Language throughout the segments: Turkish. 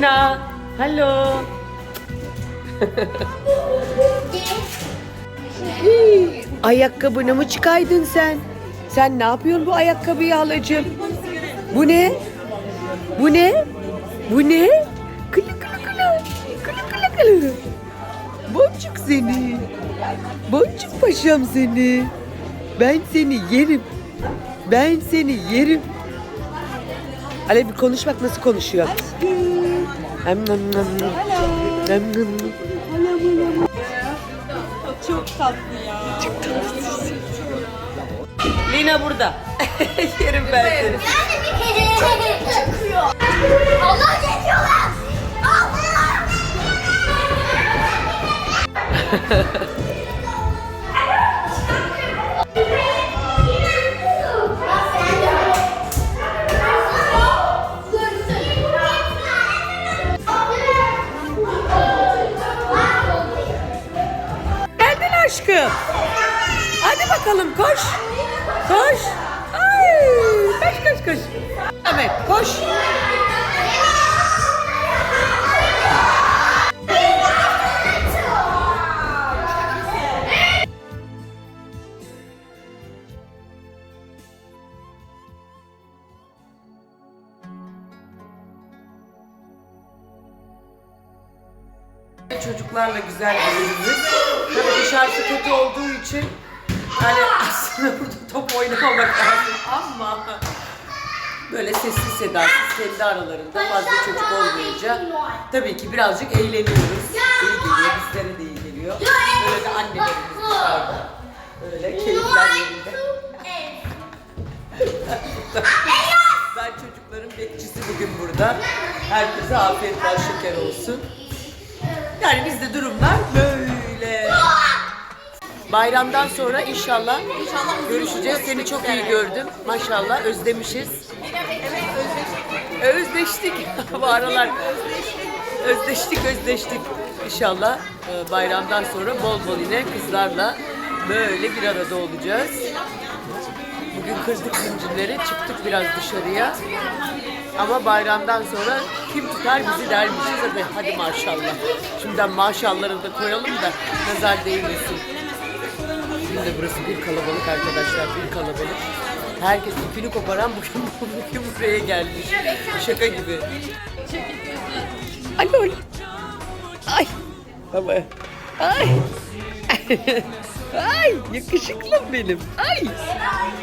Lina. Hello. Hii, Ayakkabını mı çıkaydın sen? Sen ne yapıyorsun bu ayakkabıyı halacığım? Bu ne? Bu ne? Bu ne? Kılı kılı kılı. Kılı kılı kılı. Boncuk seni. Boncuk paşam seni. Ben seni yerim. Ben seni yerim. Alev bir konuş bak nasıl konuşuyor. Hem nem nem. Çok tatlı ya. Lina burada. yerim ben seni. Çıkıyor. Allah geçiyorlar. Allah. aşkım. Hadi bakalım koş. Koş. Ay, koş koş koş. Evet koş. Çocuklarla güzel geçiririz. Tabii dışarısı kötü olduğu için hani aslında burada top oynamamak lazım ama böyle sessiz sedasız kendi aralarında fazla çocuk olmayınca tabii ki birazcık eğleniyoruz. İyi geliyor, bizlere de iyi geliyor. Böyle de annelerimiz dışarıda. Böyle keyifler yerinde. Ben çocukların bekçisi bugün burada. Herkese afiyet bal şeker olsun. Yani bizde durumlar böyle. Bayramdan sonra inşallah, görüşeceğiz. Seni çok iyi gördüm. Maşallah özlemişiz. Özleştik. Bu aralar özleştik özleştik. İnşallah e, bayramdan sonra bol bol yine kızlarla böyle bir arada olacağız. Bugün kırdık zincirleri, çıktık biraz dışarıya. Ama bayramdan sonra kim tutar bizi dermişiz. Hadi, hadi maşallah. Şimdiden maşallahları da koyalım da nazar değmesin. Şimdi burası bir kalabalık arkadaşlar, bir kalabalık. Herkes ipini koparan bugün, bugün buraya gelmiş. Şaka gibi. Alo. Ay. Baba. Ay. Ay yakışıklım benim. Ay.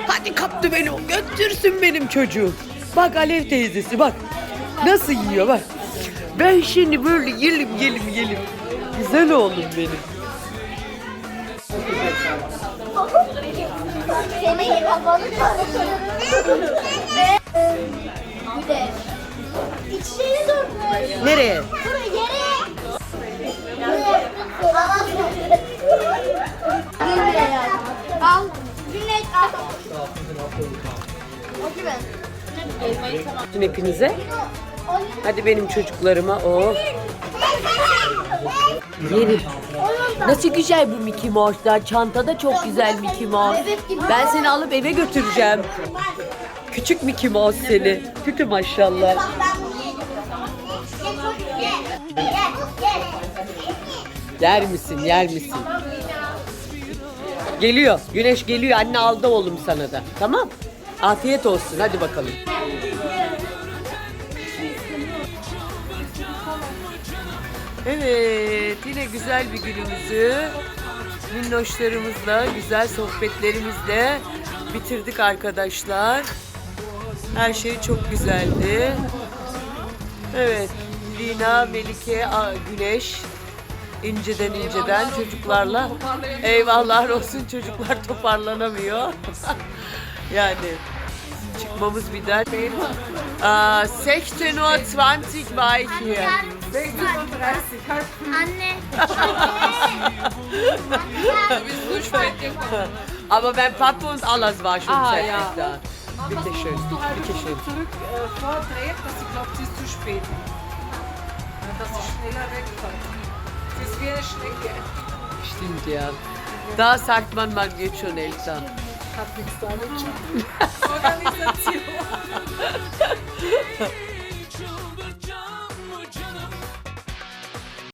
Hadi kaptı beni. Götürsün benim çocuğum. Bak Alev teyzesi bak. Nasıl yiyor bak. Ben şimdi böyle yelim yelim yelim. Güzel oğlum benim. Seni kafanı karıştırırım. Bir de. İçeri dökmüş. Nereye? Buraya yere. Al. Güney al. Hepinize. Hadi benim çocuklarıma. Oh. Yerim. Nasıl güzel bu Mickey Mouse'lar. Çanta da çok güzel Mickey Mouse. Ben seni alıp eve götüreceğim. Küçük Mickey Mouse seni. Kötü maşallah. Yer misin, yer misin? Geliyor. Güneş geliyor. Anne aldı oğlum sana da. Tamam. Afiyet olsun. Hadi bakalım. Evet, yine güzel bir günümüzü minnoşlarımızla, güzel sohbetlerimizle bitirdik arkadaşlar. Her şey çok güzeldi. Evet, Lina, Melike, Güneş inceden inceden çocuklarla eyvahlar olsun çocuklar toparlanamıyor. yani çıkmamız bir dert. Aa, 16 Uhr 20 war ich. Anne. Aber mein Papa und alles war schon Ah, fertig ja. da. Bitte schön, Musst du halt bitte schön. zurück äh, vordrehen, dass ich glaube, sie ist zu spät. Dass sie schneller wegfährt. Sie ist wie eine Schnecke. Stimmt ja. Da sagt man, man geht schon älter. Hat nichts damit zu tun. Organisation.